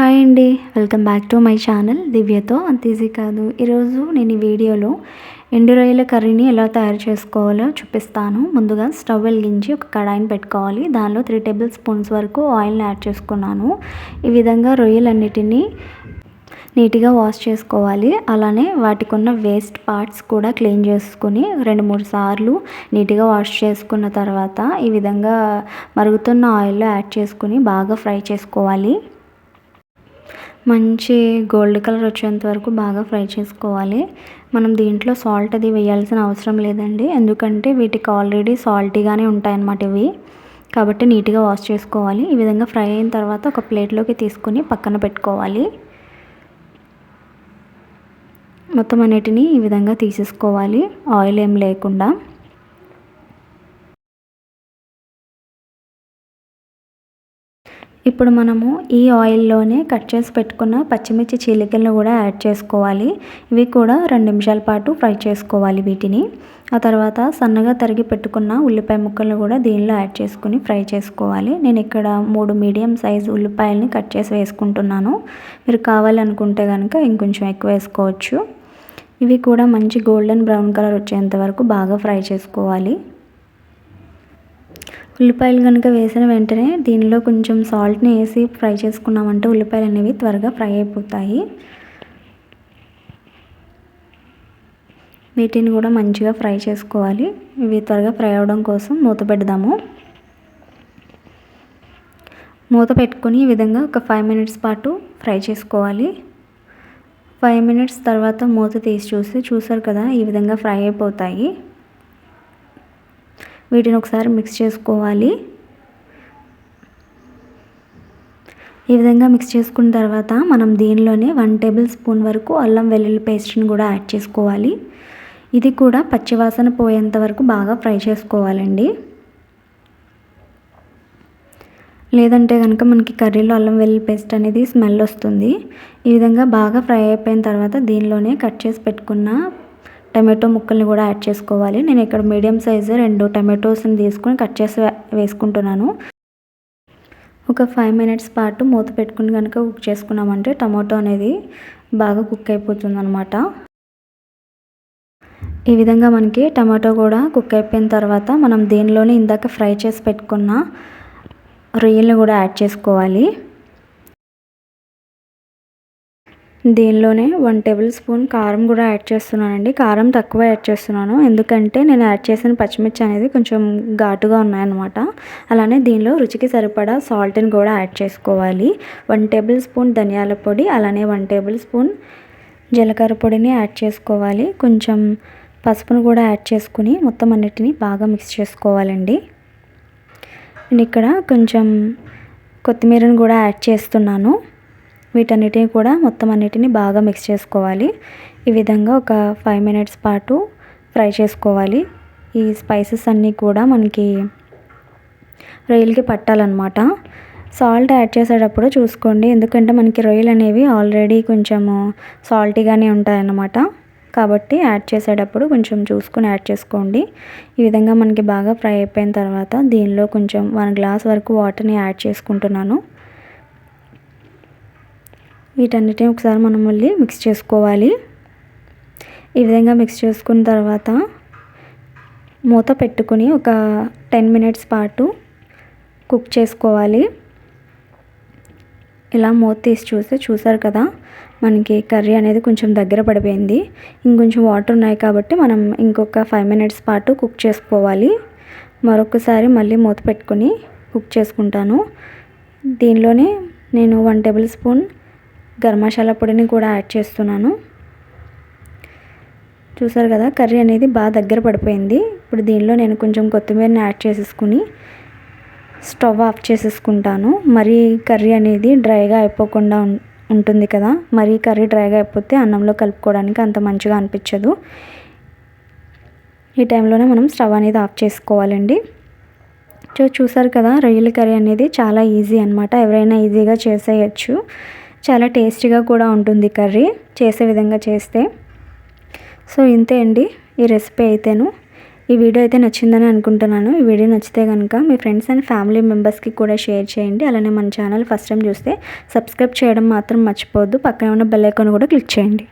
Hi అండి welcome back to my channel దివ్యతో అంత easy కాదు. ఈరోజు నేను ఈ వీడియోలో ఎండు రొయ్యల కర్రీని ఎలా తయారు చేసుకోవాలో చూపిస్తాను. ముందుగా స్టవ్ వెలిగించి ఒక కడాయిని పెట్టుకోవాలి. దానిలో త్రీ టేబుల్ స్పూన్స్ వరకు ఆయిల్ని యాడ్ చేసుకున్నాను. ఈ విధంగా రొయ్యలన్నిటినీ నీట్గా వాష్ చేసుకోవాలి. అలానే వాటికి ఉన్న వేస్ట్ పార్ట్స్ కూడా క్లీన్ చేసుకుని రెండు మూడు సార్లు నీట్గా వాష్ చేసుకున్న తర్వాత ఈ విధంగా మరుగుతున్న ఆయిల్లో యాడ్ చేసుకుని బాగా ఫ్రై చేసుకోవాలి. మంచి గోల్డ్ కలర్ వచ్చేంత వరకు బాగా ఫ్రై చేసుకోవాలి. మనం దీంట్లో సాల్ట్ అది వేయాల్సిన అవసరం లేదండి. ఎందుకంటే వీటికి ఆల్రెడీ సాల్టీగానే ఉంటాయన్నమాట ఇవి. కాబట్టి నీట్గా వాష్ చేసుకోవాలి. ఈ విధంగా ఫ్రై అయిన తర్వాత ఒక ప్లేట్లోకి తీసుకొని పక్కన పెట్టుకోవాలి. మొత్తం అన్నిటినీ ఈ విధంగా తీసేసుకోవాలి. ఆయిల్ ఏం లేకుండా. ఇప్పుడు మనము ఈ ఆయిల్లోనే కట్ చేసి పెట్టుకున్న పచ్చిమిర్చి చీలికలను కూడా యాడ్ చేసుకోవాలి. ఇవి కూడా రెండు నిమిషాల పాటు ఫ్రై చేసుకోవాలి వీటిని. ఆ తర్వాత సన్నగా తరిగి పెట్టుకున్న ఉల్లిపాయ ముక్కలను కూడా దీనిలో యాడ్ చేసుకుని ఫ్రై చేసుకోవాలి. నేను ఇక్కడ మూడు మీడియం సైజ్ ఉల్లిపాయలని కట్ చేసి వేసుకుంటున్నాను. మీరు కావాలనుకుంటే కనుక ఇంకొంచెం ఎక్కువ వేసుకోవచ్చు. ఇవి కూడా మంచి గోల్డెన్ బ్రౌన్ కలర్ వచ్చేంత వరకు బాగా ఫ్రై చేసుకోవాలి. ఉల్లిపాయలు కనుక వేసిన వెంటనే దీనిలో కొంచెం సాల్ట్ని వేసి ఫ్రై చేసుకున్నామంటే ఉల్లిపాయలు అనేవి త్వరగా ఫ్రై అయిపోతాయి. వీటిని కూడా మంచిగా ఫ్రై చేసుకోవాలి. ఇవి త్వరగా ఫ్రై అవడం కోసం మూత పెడదాము. మూత పెట్టుకొని ఈ విధంగా ఒక ఫైవ్ మినిట్స్ పాటు ఫ్రై చేసుకోవాలి. ఫైవ్ మినిట్స్ తర్వాత మూత తీసి చూసి చూసారు కదా ఈ విధంగా ఫ్రై అయిపోతాయి. వీటిని ఒకసారి మిక్స్ చేసుకోవాలి. ఈ విధంగా మిక్స్ చేసుకున్న తర్వాత మనం దీనిలోనే వన్ టేబుల్ స్పూన్ వరకు అల్లం వెల్లుల్లి పేస్ట్ని కూడా యాడ్ చేసుకోవాలి. ఇది కూడా పచ్చివాసన పోయేంత వరకు బాగా ఫ్రై చేసుకోవాలండి. లేదంటే కనుక మనకి కర్రీలో అల్లం వెల్లుల్లి పేస్ట్ అనేది స్మెల్ వస్తుంది. ఈ విధంగా బాగా ఫ్రై అయిపోయిన తర్వాత దీనిలోనే కట్ చేసి పెట్టుకున్న టమాటో ముక్కల్ని కూడా యాడ్ చేసుకోవాలి. నేను ఇక్కడ మీడియం సైజు రెండు టమాటోస్ని తీసుకొని కట్ చేసి వేసుకుంటున్నాను. ఒక ఫైవ్ మినిట్స్ పాటు మూత పెట్టుకుని కనుక కుక్ చేసుకున్నామంటే టమాటో అనేది బాగా కుక్ అయిపోతుంది అనమాట ఈ విధంగా మనకి టమాటో కూడా కుక్ అయిపోయిన తర్వాత మనం దీనిలోనే ఇందాక ఫ్రై చేసి పెట్టుకున్న రొయ్యల్ని కూడా యాడ్ చేసుకోవాలి. దీనిలోనే వన్ టేబుల్ స్పూన్ కారం కూడా యాడ్ చేస్తున్నానండి. కారం తక్కువ యాడ్ చేస్తున్నాను. ఎందుకంటే నేను యాడ్ చేసిన పచ్చిమిర్చి అనేది కొంచెం ఘాటుగా ఉన్నాయన్నమాట. అలానే దీనిలో రుచికి సరిపడా సాల్ట్ని కూడా యాడ్ చేసుకోవాలి. వన్ టేబుల్ స్పూన్ ధనియాల పొడి అలానే వన్ టేబుల్ స్పూన్ జీలకర్ర పొడిని యాడ్ చేసుకోవాలి. కొంచెం పసుపును కూడా యాడ్ చేసుకుని మొత్తం అన్నిటిని బాగా మిక్స్ చేసుకోవాలండి. నేను ఇక్కడ కొంచెం కొత్తిమీరను కూడా యాడ్ చేస్తున్నాను. వీటన్నిటిని కూడా మొత్తం అన్నిటిని బాగా మిక్స్ చేసుకోవాలి. ఈ విధంగా ఒక ఫైవ్ మినిట్స్ పాటు ఫ్రై చేసుకోవాలి. ఈ స్పైసెస్ అన్నీ కూడా మనకి రొయ్యలకి పట్టాలన్నమాట. సాల్ట్ యాడ్ చేసేటప్పుడు చూసుకోండి. ఎందుకంటే మనకి రొయ్యలు అనేవి ఆల్రెడీ కొంచెము సాల్టీగానే ఉంటాయన్నమాట. కాబట్టి యాడ్ చేసేటప్పుడు కొంచెం చూసుకుని యాడ్ చేసుకోండి. ఈ విధంగా మనకి బాగా ఫ్రై అయిపోయిన తర్వాత దీనిలో కొంచెం వన్ గ్లాస్ వరకు వాటర్ని యాడ్ చేసుకుంటున్నాను. వీటన్నిటిని ఒకసారి మనం మళ్ళీ మిక్స్ చేసుకోవాలి. ఈ విధంగా మిక్స్ చేసుకున్న తర్వాత మూత పెట్టుకుని ఒక టెన్ మినిట్స్ పాటు కుక్ చేసుకోవాలి. ఇలా మూత తీసి చూస్తే చూసారు కదా మనకి కర్రీ అనేది కొంచెం దగ్గర పడిపోయింది. ఇంకొంచెం వాటర్ ఉన్నాయి కాబట్టి మనం ఇంకొక ఫైవ్ మినిట్స్ పాటు కుక్ చేసుకోవాలి. మరొకసారి మళ్ళీ మూత పెట్టుకొని కుక్ చేసుకుంటాను. దీనిలోనే నేను one tablespoon garam masala పొడిని కూడా యాడ్ చేస్తున్నాను. చూసారు కదా కర్రీ అనేది బాగా దగ్గర పడిపోయింది. ఇప్పుడు దీనిలో నేను కొంచెం కొత్తిమీరని యాడ్ చేసేసుకుని స్టవ్ ఆఫ్ చేసేసుకుంటాను. మరీ కర్రీ అనేది డ్రైగా అయిపోకుండా ఉంటుంది కదా మరీ కర్రీ డ్రైగా అయిపోతే అన్నంలో కలుపుకోవడానికి అంత మంచిగా అనిపించదు. ఈ టైంలోనే మనం స్టవ్ అనేది ఆఫ్ చేసుకోవాలండి. సో చూసారు కదా రొయ్యల కర్రీ అనేది చాలా ఈజీ అనమాట ఎవరైనా ఈజీగా చేసేయచ్చు. చాలా టేస్టీగా కూడా ఉంటుంది కర్రీ చేసే విధంగా చేస్తే. సో ఇంతే అండి ఈ రెసిపీ అయితేను. ఈ వీడియో అయితే నచ్చిందని అనుకుంటున్నాను. ఈ వీడియో నచ్చితే కనుక మీ ఫ్రెండ్స్ అండ్ ఫ్యామిలీ మెంబర్స్కి కూడా షేర్ చేయండి. అలానే మన ఛానల్ ఫస్ట్ టైం చూస్తే సబ్స్క్రైబ్ చేయడం మాత్రం మర్చిపోవద్దు. పక్కనే ఉన్న బెల్ ఐకాన్ కూడా క్లిక్ చేయండి.